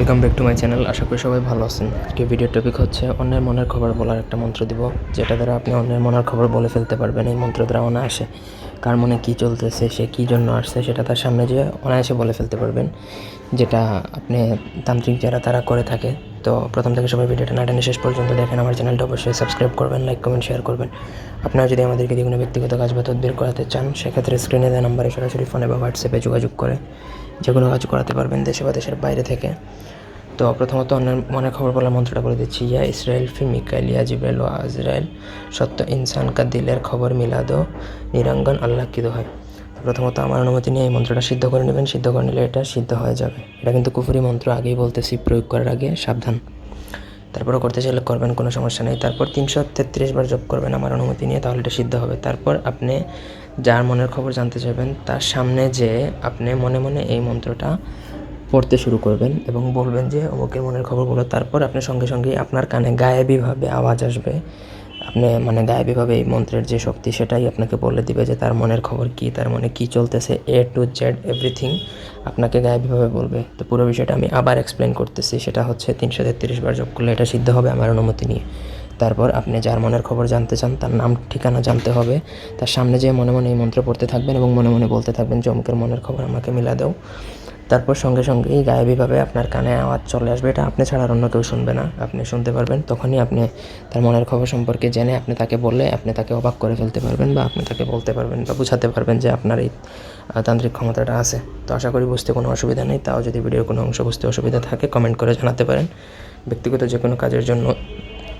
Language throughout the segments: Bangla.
Welcome back to my channel আশা করি সবাই ভালো আছেন। আজকে ভিডিওর টপিক হচ্ছে অন্যের মনের খবর বলার একটা মন্ত্র দিব, যেটা দ্বারা আপনি অন্যের মনের খবর বলে ফেলতে পারবেন এই মন্ত্র দ্বারা অনায়াসে। কার মনে কী চলতেছে, সে কী জন্য আসছে, সেটা তার সামনে যেয়ে অনায়াসে বলে ফেলতে পারবেন, যেটা আপনি তান্ত্রিক যারা তারা করে থাকে। তো প্রথম থেকে সবাই ভিডিওটা না টেনে শেষ পর্যন্ত দেখেন। আমার চ্যানেলটা অবশ্যই সাবস্ক্রাইব করবেন লাইক কমেন্ট শেয়ার করবেন। আপনারা যদি আমাদেরকে দিয়ে কোনো ব্যক্তিগত কাজ বা তদবির করাতে চান, সেক্ষেত্রে স্ক্রিনে দেওয়া নাম্বারে সরাসরি ফোনে বা হোয়াটসঅ্যাপে যোগাযোগ করে। যে কোনো কাজ করাতে পারবেন দেশে বা দেশের বাইরে থেকে। তো প্রথমত অন্যের মনের খবর বলার মন্ত্রটা বলে দিচ্ছি, ইয়া ইসরায়েল ফি মিকাইল, ইয়া জিব্রাইল ও আজরাইল, সত্য ইনসান কা দিলের খবর মিলাদো, নিরঙ্গন আল্লাহ কি হয় প্রথমত আমার অনুমতি নিয়ে এই মন্ত্রটা সিদ্ধ করে নেবেন, সিদ্ধ করে নিলে এটা সিদ্ধ হয়ে যাবে। এটা কিন্তু কুফুরি মন্ত্র, আগেই বলতেছি, প্রয়োগ করার আগে সাবধান। তারপরও করতে চাইলে করবেন, কোনো সমস্যা নেই। তারপর তিনশো তেত্রিশ বার জপ করবেন আমার অনুমতি নিয়ে, তাহলে এটা সিদ্ধ হবে। তারপর আপনি যার মনের খবর জানতে চাইবেন, তার সামনে যে আপনি মনে মনে এই মন্ত্রটা পড়তে শুরু করবেন এবং বলবেন যে অমুকের মনের খবরগুলো। তারপর আপনি সঙ্গে সঙ্গেই আপনার কানে গায়েবীভাবে আওয়াজ আসবে। আপনি মানে গায়েবীভাবে এই মন্ত্রের যে শক্তি, সেটাই আপনাকে বলে দিবে যে, তার মনের খবর কী? তার মনে কী চলতেছে? এ টু জেড এভরিথিং আপনাকে গায়েবীভাবে বলবে। তো পুরো বিষয়টা আমি আবার এক্সপ্লেন করতেছি। সেটা হচ্ছে তিনশো তেত্রিশ বার যোগ করলে এটা সিদ্ধ হবে আমার অনুমতি নিয়ে। তারপর আপনি যার মনের খবর জানতে চান, তার নাম, ঠিকানা জানতে হবে। তার সামনে যেয়ে মনে মনে এই মন্ত্র পড়তে থাকবেন এবং মনে মনে বলতে থাকবেন, যে অমুকের মনের খবর আমাকে মিলা দাও। তারপর সঙ্গে সঙ্গেই গায়েবীভাবে আপনার কানে আওয়াজ চলে আসবে। এটা আপনি ছাড়া আর অন্য কেউ শুনবে না। আপনি শুনতে পারবেন, তখনই আপনি তার মনের খবর সম্পর্কে জেনে আপনি তাকে বললে আপনি তাকে অবাক করে ফেলতে পারবেন বা আপনি তাকে বলতে পারবেন বা বুঝাতে পারবেন যে আপনার এই তান্ত্রিক ক্ষমতাটা আছে। তো আশা করি বুঝতে কোনো অসুবিধা নেই। তাও যদি ভিডিওর কোনো অংশ বুঝতে অসুবিধা থাকে, কমেন্ট করে জানাতে পারেন। ব্যক্তিগত যে কোনো কাজের জন্য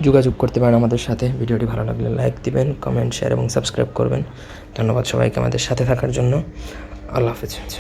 যোগাযোগ করতে পারেন আমাদের সাথে। ভিডিওটি ভালো লাগলে লাইক দিবেন কমেন্ট শেয়ার এবং সাবস্ক্রাইব করবেন। ধন্যবাদ সবাইকে আমাদের সাথে থাকার জন্য। আল্লাহ হাফেজ।